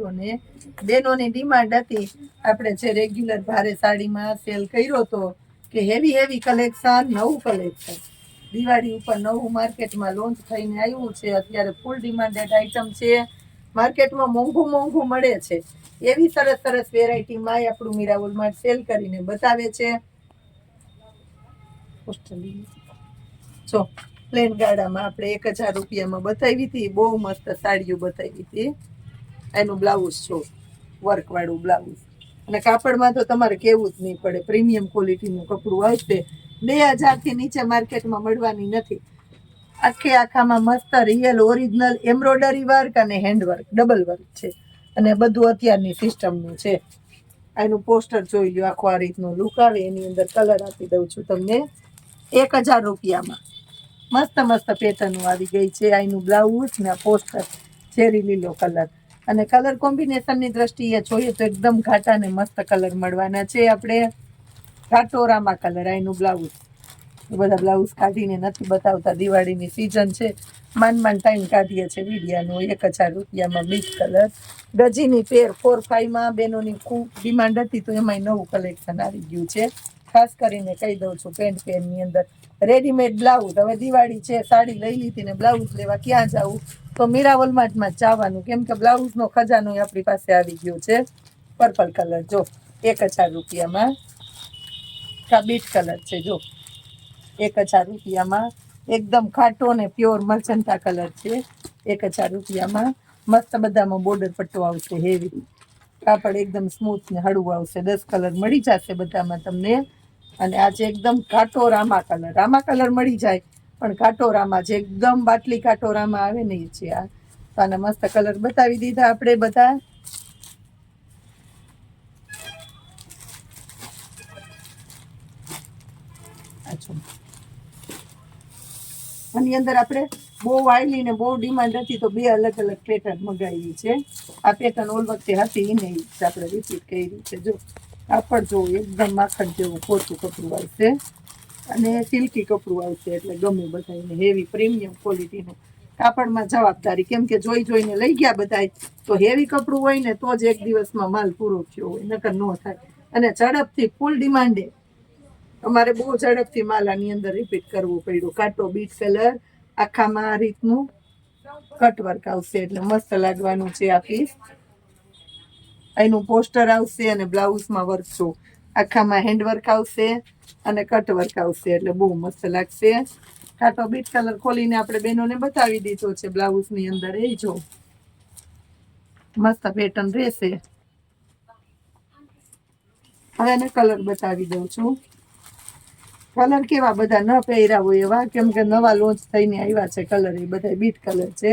મિત્રોને બહેનોની ડિમાન્ડ હતી. આપણે જે રેગ્યુલર ભારે સાડીમાં સેલ કર્યો હતો કે હેવી હેવી કલેક્શન નવું કલેક્શન દિવાળી ઉપર નવું માર્કેટમાં લોન્ચ થઈને આવ્યું છે. અત્યારે ફૂલ ડિમાન્ડેડ આઇટમ છે. માર્કેટમાં મોંઘું મોંઘું મળે છે. એવી સરસ સરસ વેરાયટીમાં આપણું મીરાવોલમાં સેલ કરીને બતાવે છે. જો પ્લેન ગાડામાં આપણે એક હજાર રૂપિયામાં બતાવી હતી. બહુ મસ્ત સાડીઓ બતાવી હતી. એનું બ્લાઉઝ જો વર્કવાળું બ્લાઉઝ અને કાપડમાં તો તમારે કેવું જ નહીં પડે. પ્રીમિયમ ક્વોલિટીનું કપડું આવશે બે હજારથી નીચે માર્કેટમાં મળવાની નથી. આખે આખામાં મસ્ત રિયલ ઓરિજિનલ એમ્બ્રોડરી વર્ક અને હેન્ડવર્ક ડબલ વર્ક છે. અને બધું અત્યારની સિસ્ટમનું છે. એનું પોસ્ટર જોઈ લો આખો આ રીતનો લુક આવે. એની અંદર કલર આપી દઉં છું તમને. એક હજાર રૂપિયામાં. મસ્ત મસ્ત પેટર્નો આવી ગઈ છે. આનું બ્લાઉઝ ને પોસ્ટર ચેરી લીલો કલર અને કલર કોમ્બિનેશનની દ્રષ્ટિએ જોઈએ તો એકદમ ઘાટા ને મસ્ત કલર મળવાના છે. આપણે ઘાટોરામાં કલર આનું બ્લાઉઝ બધા બ્લાઉઝ કાઢીને નથી બતાવતા. દિવાળીની સિઝન છે. માંડ માંડ ટાઈમ કાઢીએ છીએ વિડિયાનો. એક હજાર રૂપિયામાં મિક્સ કલર ગજીની પેર ફોર ફાઈવમાં બેનોની ખૂબ ડિમાન્ડ હતી તો એમાંય નવું કલેક્શન આવી ગયું છે. ખાસ કરીને કહી દઉં છું પેન્ટ પેનની અંદર. રેડીમેડ બ્લાઉઝ હવે દિવાળી છે, સાડી લઈ લીધી ને બ્લાઉઝ લેવા ક્યાં જવું તો મીરાવલમાં માર્ટમાં જ જવાનું. કેમ કે બ્લાઉઝનો ખજાનો આપણી પાસે આવી ગયો છે. Purple colour. જો, એક હજાર રૂપિયામાં. બીટ કલર છે, જો. એક હજાર રૂપિયામાં. એકદમ ખાટો ને પ્યોર મરચંતા કલર છે. એક હજાર રૂપિયામાં. મસ્ત બધામાં બોર્ડર પટ્ટો આવશે હેવી કાપડ એકદમ સ્મૂથ ને હળવું આવશે. દસ કલર મળી જશે બધામાં તમને. અને આજે એકદમ ઘાટો રામા કલર. રામા કલર મળી જાય. પણ કાટોરામાં રામા જે એકદમ બાટલી કાટોરામાં આવે ને એ છે આ. તો મસ્ત કલર બતાવી દીધા આપણે બધા. આની અંદર આપણે બહુ વાયલી ને બહુ ડિમાન્ડ હતી તો બે અલગ અલગ પેટર્ન મગાવી છે આ પેટર્ન ઓલ વખતે હતી એને આપણે રિપીટ કરી છે. જો કાપડ જો એકદમ માખણ જેવું પોતું કપડું આવશે. અને સિલ્કી કપડું આવશે એટલે ગમે બધાને હેવી પ્રીમિયમ ક્વોલિટીનું કાપડમાં જવાબદારી, કેમ કે જોઈ જોઈને લઈ ગયા બધાય, તો હેવી કપડું હોય ને તો જ એક દિવસમાં માલ પૂરો થયો હોય, નકર ન થાય. અને ઝડપથી ફૂલ ડિમાન્ડે અમારે બહુ ઝડપથી માલ આની અંદર રિપીટ કરવું પડ્યું. કાટો બીટ કલર આખામાં આ રીતનું કટવર્ક આવશે એટલે મસ્ત લાગવાનું છે આ પીસ એનું પોસ્ટર આવશે અને બ્લાઉઝમાં વર્ક આખામાં હેન્ડવર્ક આવશે અને કટવર્ક આવશે, એટલે બહુ મસ્ત લાગશે. કાંટો બીટ કલર ખોલીને આપણે બહેનોને બતાવી દીધો છે બ્લાઉઝની અંદર. એ જો. મસ્ત પેટર્ન રહેશે. હવે એને કલર બતાવી દઉં છું. કલર કેવા બધા ન પહેર્યા હોય એવા? કેમ કે નવા લોન્ચ થઈને આવ્યા છે કલર એ બધા બીટ કલર છે.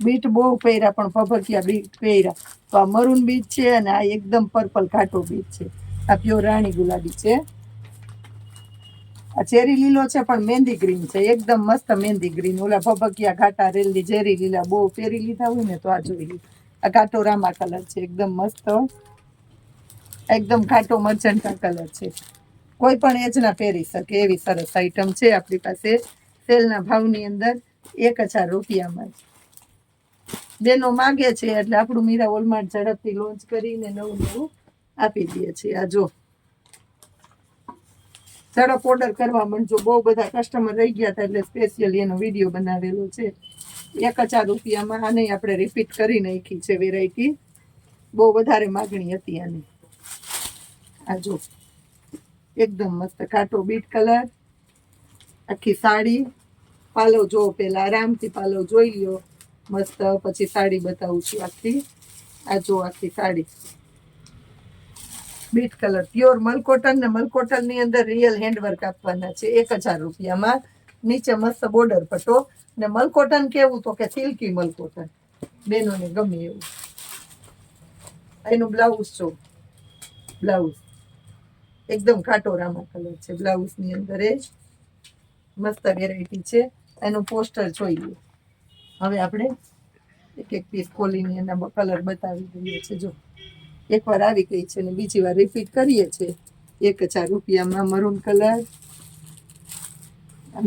બીટ બહુ પહેર્યા પણ ફફકિયા બીટ પહેર્યા. તો આ મરૂન બીટ છે અને આ એકદમ પર્પલ ઘાટો બીટ છે. આ પ્યોર રાણી ગુલાબી છે. આ ચેરી લીલો છે, પણ મહેંદી ગ્રીન છે. એકદમ મસ્ત મહેંદી ગ્રીન ઓલા ભભકિયા ઘાટા રેલની ચેરી લીલા બહુ પહેરી લીધા હોય ને તો આ જોઈ આ ઘાટો રામા કલર છે. એકદમ મસ્ત. એકદમ ઘાટો મર્ચન્ટા કલર છે. કોઈ પણ એજના પહેરી શકે એવી સરસ આઈટમ છે આપણી પાસે. સેલના ભાવની અંદર એક હજાર રૂપિયામાં બેનો માગે છે એટલે આપણું મીરા વોલમાર્ટ ઝડપથી લોન્ચ કરીને નવું નવું આપી દઈએ છીએ. આ જો ઝડપ ઓર્ડર કરવા માંડજો બહુ બધા કસ્ટમર રહી ગયા હતા એટલે સ્પેશિયલી એનો વીડિયો બનાવેલો છે. એક હજાર રૂપિયામાં આને આપણે રિપીટ કરી નાખી છે વેરાયટી બહુ વધારે માગણી હતી આની. આ જો એકદમ મસ્ત કાટો બીટ કલર આખી સાડી. પાલો જો પેલા આરામથી પાલો જોઈ લ્યો. મસ્ત, પછી સાડી બતાવું છું આખી. આ જો આખી સાડી. Beet colour. પ્યોર મલકોટન ને મલકોટનની અંદર રિયલ હેન્ડવર્ક આપવાના છે. એક હજાર રૂપિયામાં. નીચે મસ્ત બોર્ડર પટો ને મલકોટન કેવું તો કે સિલ્કી મલકોટન. બેનોને ગમે એવું. એનું બ્લાઉઝ જો. બ્લાઉઝ એકદમ કાટોરામાં કલર છે. બ્લાઉઝની અંદર એ મસ્ત વેરાયટી છે. એનું પોસ્ટર જોઈ લો હવે આપણે એક એક પીસ ખોલીને એના કલર બતાવી દઈએ છે જો. એકવાર આવી ગઈ છે અને બીજી વાર રિપીટ કરીએ છીએ. એક હજાર રૂપિયામાં મરૂન કલર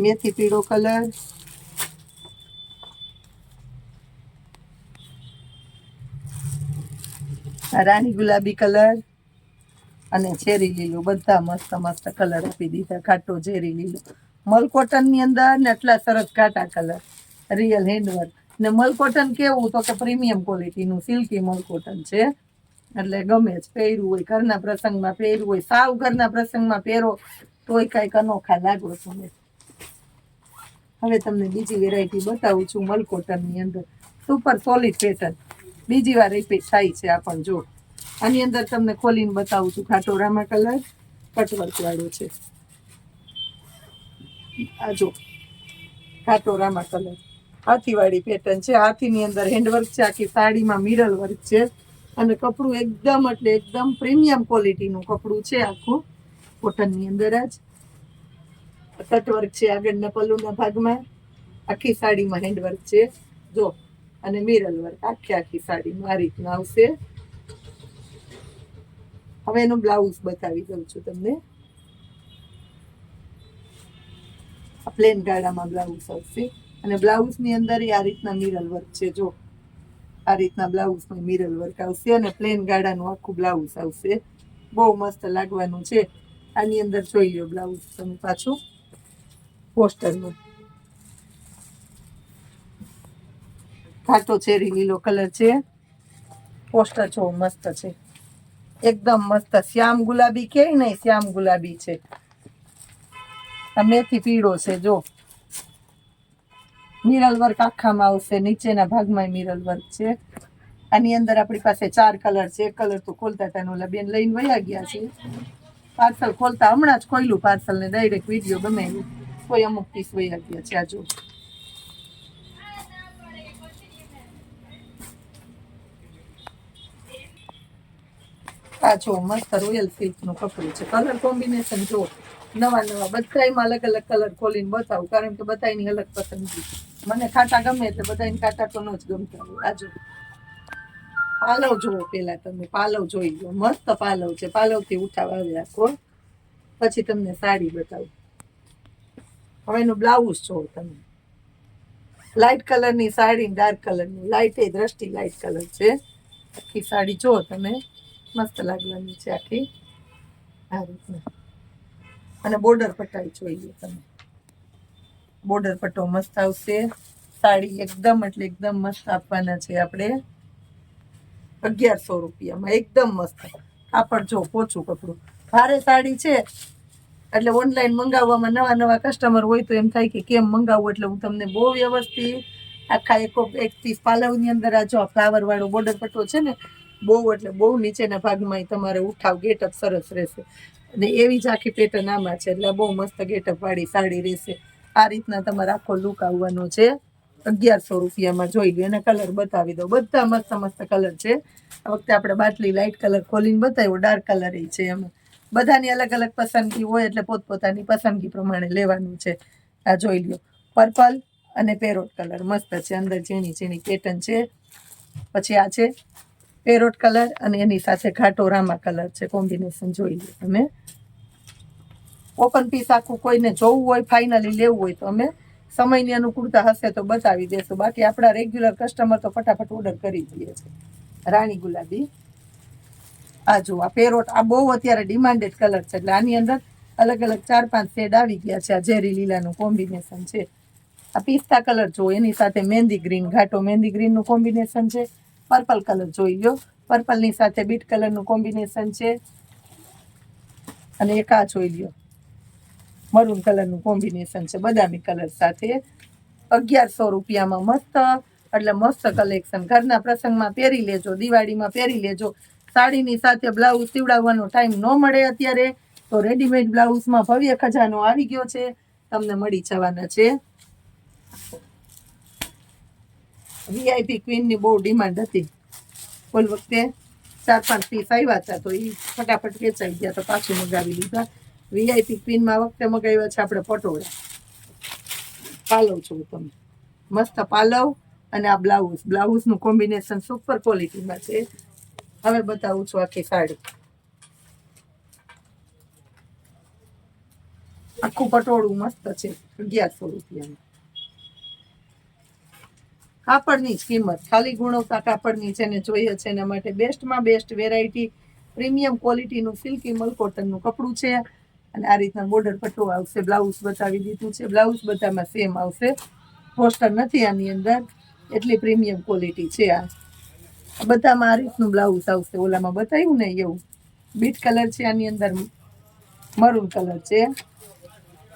મેથી પીળો કલર રાણી ગુલાબી કલર અને ઝેરી લીલું, બધા મસ્ત મસ્ત કલર આપી દીધા. ઘાટો ઝેરી લીલો. મલકોટનની અંદર ને એટલા સરસ ઘાટા કલર રિયલ હેન્ડવર્ક ને મલકોટન કેવું તો કે પ્રીમિયમ ક્વોલિટીનું સિલ્કી મલકોટન છે. એટલે ગમે જ પહેર્યું હોય, ઘરના પ્રસંગમાં પહેર્યું હોય, સાવ ઘરના પ્રસંગમાં પહેરો, તોય કાંઈક અનોખા લાગો તમે હવે તમને બીજી વેરાયટી બતાવું છું મલકોટનની અંદર. સુપર સોલિડ પેટર્ન બીજી વાર રિપીટ થાય છે આ પણ, જો. આની અંદર તમને ખોલીને બતાવું છું, ખાટો રામા કલર કટવર્ક વાળો છે. આ જો, ખાટો રામા કલર હાથીવાળી પેટર્ન છે. હાથીની અંદર હેન્ડવર્ક છે, આખી સાડીમાં મિરલ વર્ક છે. અને કપડું એકદમ એટલે એકદમ પ્રીમિયમ ક્વોલિટીનું કપડું છે આખું. કોટનની અંદર જ. કટવર્ક છે આગળના પલ્લુના ભાગમાં. આખી સાડીમાં હેન્ડવર્ક છે. જો, અને મિરલ વર્ક આખી આખી સાડીમાં આ રીતના આવશે. હવે એનો બ્લાઉઝ બતાવી દઉં છું તમને. પ્લેન ગાળામાં બ્લાઉઝ આવશે. અને બ્લાઉઝની અંદર એ આ રીતના મિરલ વર્ક છે, જો. આ રીતના બ્લાઉઝમાં મિરલ વર્ક આવશે અને પ્લેન ગાડાનું આખું બ્લાઉઝ આવશે. બહુ મસ્ત લાગવાનું છે. આની અંદર જોઈ લો બ્લાઉઝ તમે પાછું. પોસ્ટરમાં ઘાટો ચેરી લીલો કલર છે. પોસ્ટર જો મસ્ત છે. એકદમ મસ્ત. શ્યામ ગુલાબી કે નહીં? શ્યામ ગુલાબી છે. આ મેથી પીળો છે, જો. મિરલ વર્ક આખામાં આવશે નીચેના ભાગમાં મિરલ વર્ક છે. આની અંદર આપણી પાસે ચાર કલર છે. એક કલર તો ખોલતા હતા ઓલા બેન લઈને વયા ગયા છે. પાર્સલ ખોલતા હમણાં જ ખોલ્યું. પાર્સલ ને ડાયરેક્ટ વીડિયો ગમે કોઈ અમુક પીસ વયા ગયા છે. આજુ આ મસ્ત રોયલ સિલ્કનું કપડું છે. કલર કોમ્બિનેશન જો નવા નવા બધાયમાં અલગ અલગ કલર ખોલીને બતાવું. કારણ કે બધાયની અલગ પસંદગી મને ખાટા ગમે એટલે બધાને ખાટા તો ન જ ગમતા હોય. આ પાલવ જુઓ પેલા તમે, પાલવ જોઈ લો. મસ્ત પાલવ છે. પાલવથી ઉઠાવ આવ્યા કો પછી તમને સાડી બતાવું. હવે એનું બ્લાઉઝ જોવો તમે. લાઇટ કલરની સાડી ડાર્ક કલરની લાઇટ એ દ્રષ્ટિ લાઇટ કલર છે. આખી સાડી જુઓ તમે. મસ્ત લાગવાની છે આખી. આ રીતના. અને બોર્ડર પટાઈ જોઈ લો તમે. બોર્ડર પટ્ટો મસ્ત આવશે. સાડી એકદમ એટલે એકદમ મસ્ત આપવાના છે આપણે. અગિયારસો રૂપિયામાં એકદમ મસ્ત. કાપડ જો પોચું કપડું. ભારે સાડી છે. એટલે ઓનલાઈન મંગાવવામાં નવા નવા કસ્ટમર હોય તો એમ થાય કે કેમ મંગાવવું એટલે હું તમને બહુ વ્યવસ્થિત આખા એક એક પીસ પાલવની અંદર આ જો ફ્લાવર વાળો બોર્ડર પટ્ટો છે ને, બહુ એટલે બહુ નીચેના ભાગમાં તમારે ઉઠાવ ગેટઅપ સરસ રહેશે. અને એવી જ આખી પેટર્ન આમાં છે. એટલે બહુ મસ્ત ગેટઅપ વાળી સાડી રહેશે. આ રીતના તમારે આખો લુક આવવાનો છે. અગિયારસો રૂપિયામાં જોઈ લો એના કલર બતાવી દો બધા મસ્ત મસ્ત કલર છે. આ વખતે આપણે બાટલી લાઇટ કલર ખોલીને બતાવ્યો ડાર્ક કલર એ છે એમાં. બધાની અલગ અલગ પસંદગી હોય એટલે પોતપોતાની પસંદગી પ્રમાણે લેવાનું છે. આ જોઈ લો પર્પલ અને પેરોટ કલર મસ્ત છે, અંદર ઝીણી ઝીણી પેટર્ન છે. પછી આ છે પેરોટ કલર અને એની સાથે ઘાટો રામા કલર છે. કોમ્બિનેશન જોઈ લો તમે. ઓપન પીસ આખું કોઈને જોવું હોય ફાઇનલી લેવું હોય તો અમે સમયની અનુકૂળતા હશે તો બતાવી દેશું. બાકી આપણા રેગ્યુલર કસ્ટમર તો ફટાફટ ઓર્ડર કરી દઈએ છે રાણી ગુલાબી. આ જો આ પેરોટ, આ બહુ અત્યારે ડિમાન્ડેડ કલર છે, એટલે આની અંદર અલગ અલગ ચાર પાંચ શેડ આવી ગયા છે. આ ઝેરી લીલાનું કોમ્બિનેશન છે. આ પિસ્તા કલર જો એની સાથે મહેંદી ગ્રીન ઘાટો મહેંદી ગ્રીનનું કોમ્બિનેશન છે. પર્પલ કલર જોઈ લો. પર્પલની સાથે બીટ કલરનું કોમ્બિનેશન છે. અને એક આ જોઈ લ્યો મરૂન કલરનું કોમ્બિનેશન છે, બદામી કલર સાથે. અગિયારસો રૂપિયામાં મસ્ત, એટલે મસ્ત કલેક્શન. ઘરના પ્રસંગમાં પહેરી લેજો, દિવાળીમાં પહેરી લેજો. સાડીની સાથે બ્લાઉઝ સીવડાવવાનો ટાઈમ ન મળે અત્યારે, તો રેડીમેડ બ્લાઉઝમાં ભવ્ય ખજાનો આવી ગયો છે. તમને મળી જવાના છે. વીઆઈપી ક્વીનની બહુ ડિમાન્ડ હતી. કોઈ વખતે ચાર પાંચ પીસ આવ્યા હતા, તો એ ફટાફટ વેચાઈ ગયા, તો પાછું મગાવી લીધા. વીઆઈપી ક્વીનમાં વખતે મગાવ્યા છે આપણે પટોળા પાલવ છો તમે. મસ્ત પાલવ અને આ બ્લાઉઝ બ્લાઉઝનું કોમ્બિનેશન સુપર ક્વોલિટીમાં છે. હવે બતાવું છું આખી સાડી. આખું પટોળું મસ્ત છે. અગિયારસો રૂપિયાનું. કાપડની જ કિંમત. ખાલી ગુણવત્તા કાપડની છે ને જોઈએ છે એના માટે બેસ્ટમાં બેસ્ટ વેરાયટી પ્રીમિયમ ક્વોલિટીનું સિલ્કી મલકોટનનું કપડું છે. અને આ રીતના બોર્ડર પટ્ટો આવશે બ્લાઉઝ બતાવી દીધું છે. બ્લાઉઝ બધામાં સેમ આવશે. પોસ્ટર નથી આની અંદર. એટલી પ્રીમિયમ ક્વોલિટી છે આ. બધામાં આ રીતનું બ્લાઉઝ આવશે. ઓલામાં બતાવ્યું ને એવું. બીટ કલર છે આની અંદર. મરૂન કલર છે.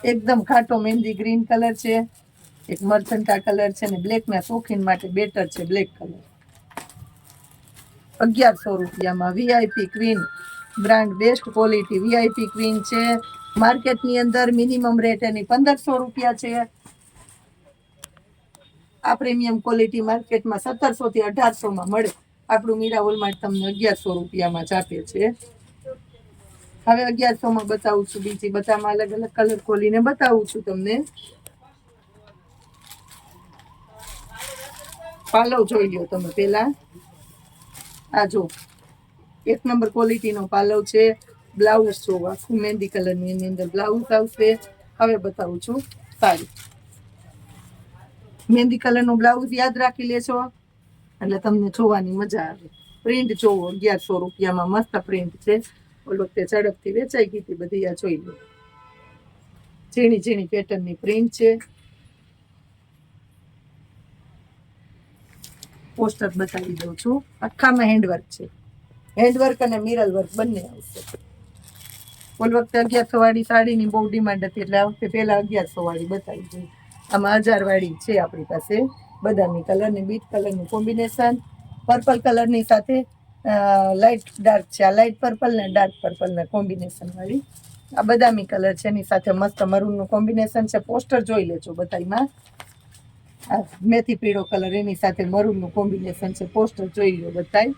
એકદમ ખાટો મહેંદી ગ્રીન કલર છે. એક મરચંટા કલર છે ને બ્લેકના શોખીન માટે બેટર છે બ્લેક કલર અગિયારસો રૂપિયામાં VIP queen brand best quality VIP queen છે. માર્કેટની અંદર મિનિમમ રેટ એની પંદરસો રૂપિયા છે. આ પ્રીમિયમ ક્વોલિટી માર્કેટમાં સત્તરસો થી અઢારસો માં મળે. આપણું મીરા વોલમાર્ટ તમને અગિયારસો રૂપિયામાં જ છે. હવે અગિયારસો માં બતાવું છું બીજી બધામાં અલગ અલગ કલર ખોલીને બતાવું છું તમને. પાલવ જોઈ લો તમે પેલા આ જો. એક નંબર ક્વોલિટીનો પાલવ છે. બ્લાઉઝ જો આખું મહેંદી કલરની એની અંદર બ્લાઉઝ આવશે. હવે બતાવું છું. સાડી મહેંદી કલરનું બ્લાઉઝ યાદ રાખી લેશો એટલે તમને જોવાની મજા આવે. પ્રિન્ટ જોવો અગિયારસો રૂપિયામાં મસ્ત પ્રિન્ટ છે. ઓલો વખતે ઝડપથી વેચાઈ ગઈ હતી બધી, આ જોઈ લો. ઝીણી ઝીણી પેટર્નની પ્રિન્ટ છે. પોસ્ટર બતાવી દઉં છું. આખામાં હેન્ડવર્ક છે. હેન્ડવર્ક અને મિરર વર્ક બંને આવશે. ઓલ વખતે અગિયારસો વાળી સાડીની બહુ ડિમાન્ડ હતી એટલે આ વખતે પહેલા અગિયારસો વાળી બતાવી દઈ આમાં હજાર વાળી છે આપણી પાસે. બદામી કલરની બીટ કલરનું કોમ્બિનેશન પર્પલ કલરની સાથે લાઇટ ડાર્ક છે. આ લાઇટ પર્પલ ને ડાર્ક પર્પલના કોમ્બિનેશન વાળી. આ બદામી કલર છે. એની સાથે મસ્ત મરૂનનું કોમ્બિનેશન છે. પોસ્ટર જોઈ લેજો બધામાં આ મેથી પીળો કલર એની સાથે મરૂનનું કોમ્બિનેશન છે. પોસ્ટર જોઈ લો બધાય.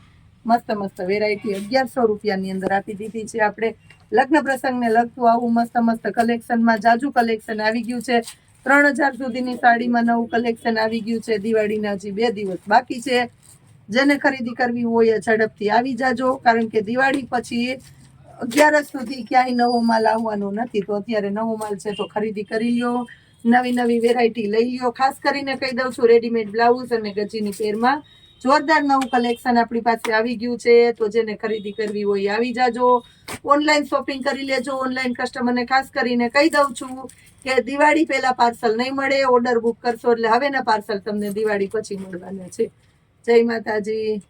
મસ્ત મસ્ત વેરાયટી અગિયારસો રૂપિયાની અંદર આપી દીધી છે. આપણે લગ્ન પ્રસંગને લગતું આવું મસ્ત મસ્ત કલેક્શનમાં જાજુ કલેક્શન આવી ગયું છે. ત્રણ હજાર સુધીની સાડીમાં નવું કલેક્શન આવી ગયું છે. દિવાળીના હજી બે દિવસ બાકી છે. જેને ખરીદી કરવી હોય ઝડપથી આવી જાજો, કારણ કે દિવાળી પછી અગિયારસ સુધી ક્યાંય નવો માલ આવવાનો નથી. તો અત્યારે નવો માલ છે તો ખરીદી કરી લ્યો, નવી નવી વેરાયટી લઈ લ્યો. ખાસ કરીને કહી દઉં છું રેડીમેડ બ્લાઉઝ અને ગજીની પેરમાં જોરદાર નવું કલેક્શન આપણી પાસે આવી ગયું છે, તો જેને ખરીદી કરવી હોય આવી જાજો. ઓનલાઈન શોપિંગ કરી લેજો ઓનલાઈન કસ્ટમરને ખાસ કરીને કહી દઉં છું કે દિવાળી પહેલા પાર્સલ નહીં મળે ઓર્ડર બુક કરશો એટલે હવેના પાર્સલ તમને દિવાળી પછી મળવાના છે. જય માતાજી.